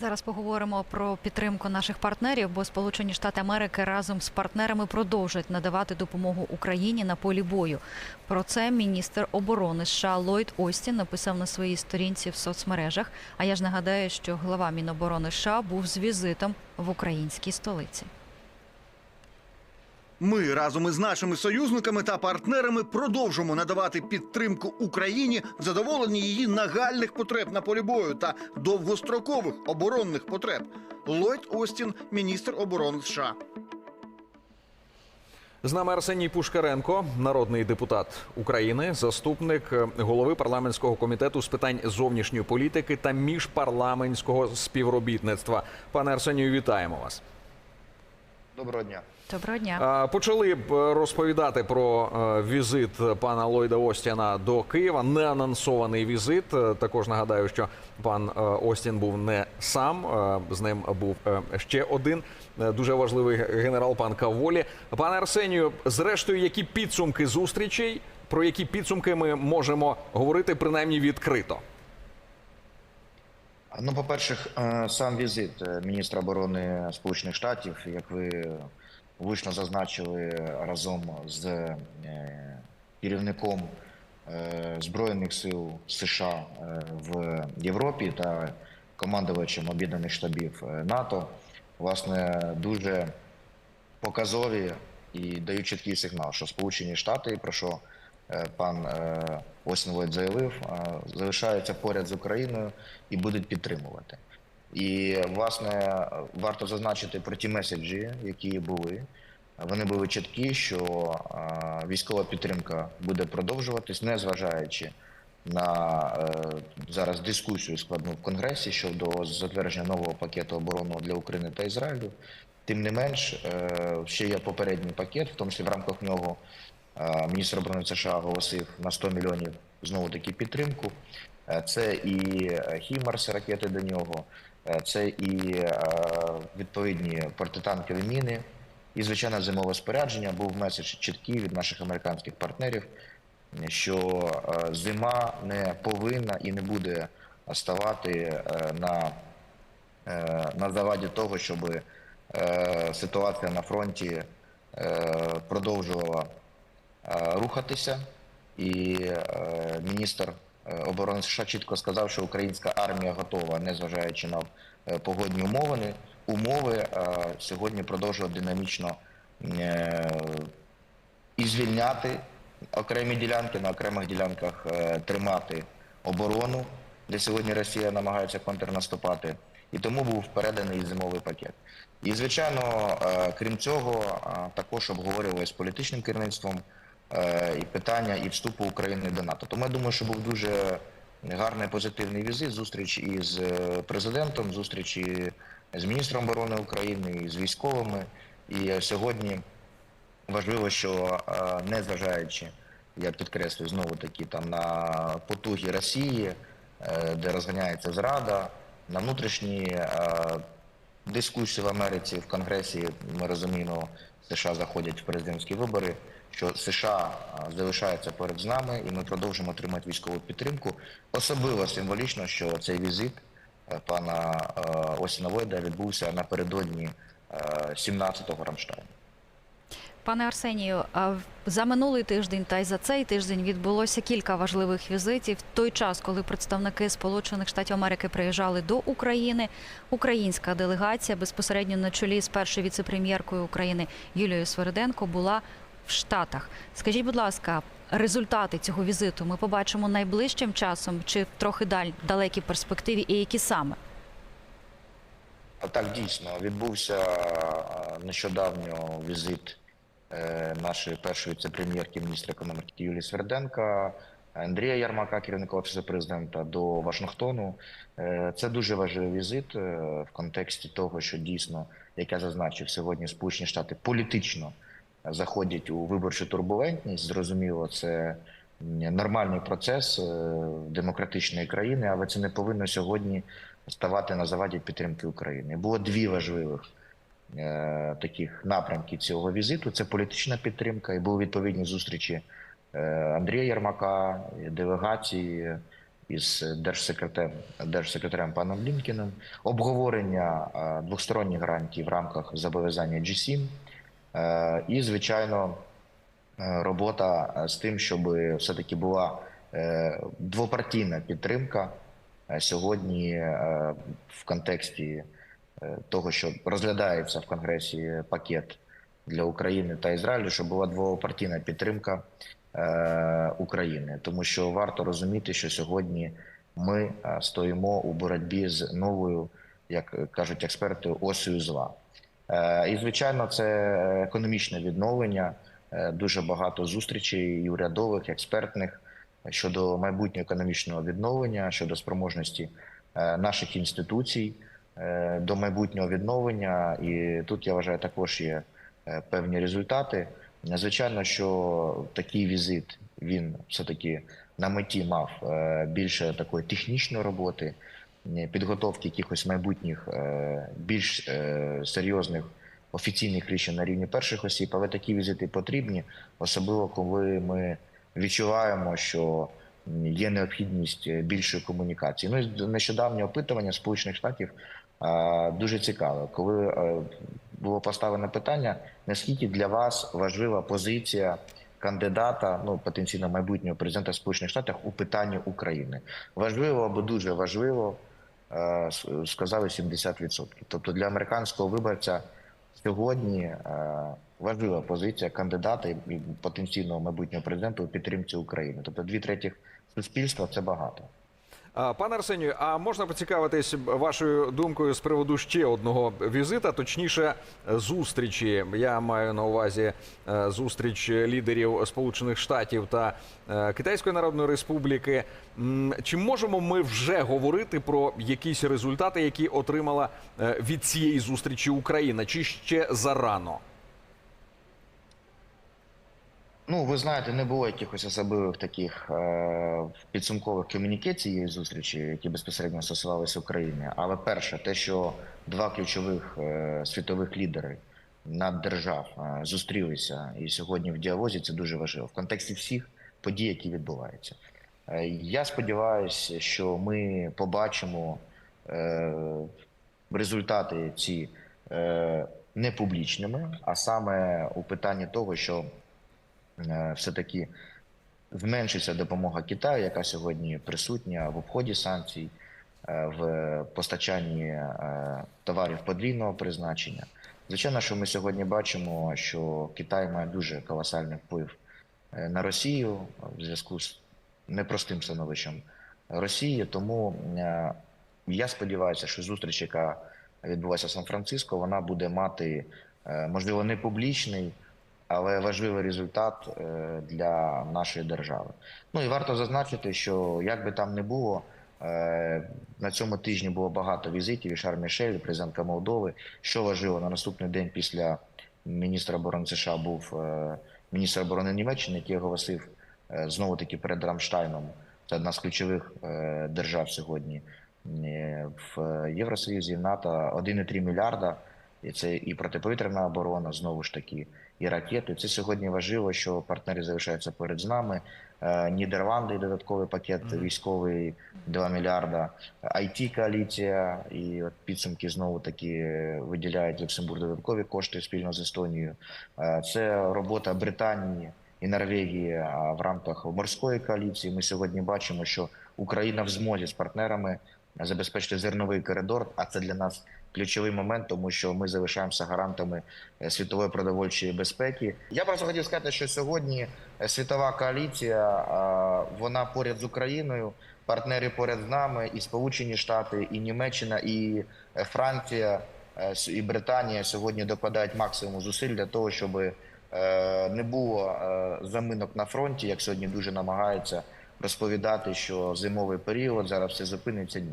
Зараз поговоримо про підтримку наших партнерів, бо Сполучені Штати Америки разом з партнерами продовжують надавати допомогу Україні на полі бою. Про це міністр оборони США Ллойд Остін написав на своїй сторінці в соцмережах. А я ж нагадаю, що глава Міноборони США був з візитом в українській столиці. Ми разом із нашими союзниками та партнерами продовжимо надавати підтримку Україні в задоволенні її нагальних потреб на полі бою та довгострокових оборонних потреб. Ллойд Остін, міністр оборони США. З нами Арсеній Пушкаренко, народний депутат України, заступник е, голови парламентського комітету з питань зовнішньої політики та міжпарламентського співробітництва. Пане Арсенію, вітаємо вас. Доброго дня. Доброго дня. Почали б е, розповідати про е, візит пана Ллойда Остіна до Києва. Неанонсований візит. Е, Також нагадаю, що пан Остін був не сам. З ним був ще один дуже важливий генерал пан Каволі. Пане Арсенію, зрештою, які підсумки зустрічей, про які підсумки ми можемо говорити принаймні відкрито? Ну, по-перше, е, сам візит міністра оборони Сполучених Штатів, як ви влучно зазначили разом з е, керівником е, Збройних сил США е, в Європі та командувачем об'єднаних штабів НАТО, власне, дуже показові і дають чіткий сигнал, що Сполучені Штати, про що пан е, Осін заявив, залишаються поряд з Україною і будуть підтримувати. І власне варто зазначити про ті меседжі, які були. Вони були чіткі, що військова підтримка буде продовжуватись, незважаючи на е, зараз дискусію складну в Конгресі щодо затвердження нового пакету оборонного для України та Ізраїлю. Тим не менш, е, ще є попередній пакет, в тому числі в рамках нього міністр оборони США оголосив на 100 мільйонів знову таки підтримку. Е, Це і е, Хімарс ракети до нього, е, це і е, відповідні протитанкові міни, і звичайно зимове спорядження. Був меседж чіткий від наших американських партнерів, що е, зима не повинна і не буде ставати е, на, е, на заваді того, щоб е, ситуація на фронті е, продовжувала е, рухатися. І е, міністр е, оборони США чітко сказав, що українська армія готова, незважаючи на е, погодні умови, умови е, сьогодні продовжує динамічно е, і звільняти окремі ділянки, на окремих ділянках е, тримати оборону, де сьогодні Росія намагається контрнаступати. І тому був переданий зимовий пакет. І, звичайно, е, крім цього, е, також обговорювали з політичним керівництвом е, і питання і вступу України до НАТО. Тому я думаю, що був дуже гарний позитивний візит, зустріч із е, президентом, зустріч з міністром оборони України, і з військовими. І е, сьогодні важливо, що е, незважаючи, я підкреслюю знову таки там на потуги Росії, е, де розганяється зрада, на внутрішні е, дискусії в Америці в Конгресі. Ми розуміємо, США заходять в президентські вибори. Що США е, залишається перед нами, і ми продовжимо отримати військову підтримку. Особливо символічно, що цей візит е, пана е, Осіна Лойда відбувся напередодні е, 17-го Рамштайну. Пане Арсенію, за минулий тиждень та й за цей тиждень відбулося кілька важливих візитів. В той час, коли представники Сполучених Штатів Америки приїжджали до України, українська делегація безпосередньо на чолі з першою віцепрем'єркою України Юлією Свериденко була в Штатах. Скажіть, будь ласка, результати цього візиту ми побачимо найближчим часом чи в трохи даль далекій перспективі, і які саме? Так, дійсно, відбувся нещодавньо візит е, нашої першої віце-прем'єрки міністра економіки Юлії Сверденка, Андрія Ярмака, керівника офісу президента, до Вашингтону. Е, Це дуже важливий візит е, в контексті того, що дійсно, як я зазначив, сьогодні Сполучені Штати політично заходять у виборчу турбулентність. Зрозуміло, це нормальний процес е, демократичної країни, але це не повинно сьогодні ставати на заваді підтримки України. Було дві важливих е, таких напрямки цього візиту: це політична підтримка, і були відповідні зустрічі е, Андрія Єрмака, делегації із держсекретарем, держсекретарем паном Блінкіном, обговорення двосторонніх гарантій в рамках зобов'язання G7 е, і, звичайно, е, робота е, з тим, щоб все-таки була е, двопартійна підтримка е, сьогодні е, в контексті е, того, що розглядається в Конгресі пакет для України та Ізраїлю, щоб була двопартійна підтримка е, України, тому що варто розуміти, що сьогодні ми е, стоїмо у боротьбі з новою, як кажуть експерти, осею зла. Е, І звичайно, це економічне відновлення. Е, Дуже багато зустрічей і урядових, і експертних щодо майбутнього економічного відновлення, щодо спроможності е, наших інституцій до майбутнього відновлення. І тут я вважаю, також є певні результати. Звичайно, що такий візит він все таки на меті мав більше такої технічної роботи, підготовки якихось майбутніх е, більш е, серйозних офіційних рішень на рівні перших осіб, але такі візити потрібні, особливо коли ми відчуваємо, що є необхідність е, більшої комунікації. Ну нещодавнє опитування Сполучених Штатів е, дуже цікаве, коли е, було поставлене питання, наскільки для вас важлива позиція кандидата, ну потенційно майбутнього президента Сполучених Штатів у питанні України. Важливо або дуже важливо, е, сказали 70%. Тобто для американського виборця сьогодні е, важлива позиція кандидата і потенційного майбутнього президента у підтримці України. Тобто дві третіх суспільства це багато. Пане Арсенію, а можна поцікавитись вашою думкою з приводу ще одного візита, точніше зустрічі. Я маю на увазі е, зустріч лідерів Сполучених Штатів та е, Китайської Народної Республіки. Чи можемо ми вже говорити про якісь результати, які отримала е, від цієї зустрічі Україна, чи ще зарано? Ну, ви знаєте, не було якихось особливих таких е, підсумкових комюніке цієї зустрічі, які безпосередньо стосувалися України. Але перше, те, що два ключових е, світових лідери наддержав е, зустрілися і сьогодні в діалозі, це дуже важливо в контексті всіх подій, які відбуваються. Е, я сподіваюся, що ми побачимо е, результати ці е, не публічними, а саме у питанні того, що е, все-таки зменшиться допомога Китаю, яка сьогодні присутня в обході санкцій, е, в постачанні е, товарів подвійного призначення. Звичайно, що ми сьогодні бачимо, що Китай має дуже колосальний вплив на Росію в зв'язку з непростим становищем Росії. Тому я сподіваюся, що зустріч, яка відбулася в Сан-Франциско, вона буде мати можливо не публічний, але важливий результат е, для нашої держави. Ну і варто зазначити, що як би там не було, е, на цьому тижні було багато візитів і Шар Мішель, президентка Молдови. Що важливо, на наступний день після міністра оборони США був е, міністр оборони Німеччини, який оголосив знову таки перед Рамштайном. Це одна з ключових держав сьогодні в Євросоюзі, в НАТО 1,3 мільярда. І це і протиповітряна оборона, знову ж таки, і ракети. Це сьогодні важливо, що партнери залишаються перед нами. Е, Нідерланди додатковий пакет військовий 2 мільярда. it коаліція і от підсумки знову таки виділяють Люксембург додаткові кошти спільно з Естонією. Е, Це робота Британії і Норвегії в рамках морської коаліції. Ми сьогодні бачимо, що Україна в змозі з партнерами забезпечити зерновий коридор. А це для нас ключовий момент, тому що ми залишаємося гарантами е, світової продовольчої безпеки. Я просто хотів сказати, що сьогодні е, світова коаліція вона поряд з Україною. Партнери поряд з нами, і Сполучені Штати, і Німеччина, і е, Франція, е, і Британія сьогодні докладають максимум зусиль для того, щоб е, не було е, заминок на фронті, як сьогодні дуже намагаються розповідати, що зимовий період зараз все зупиниться. Ні.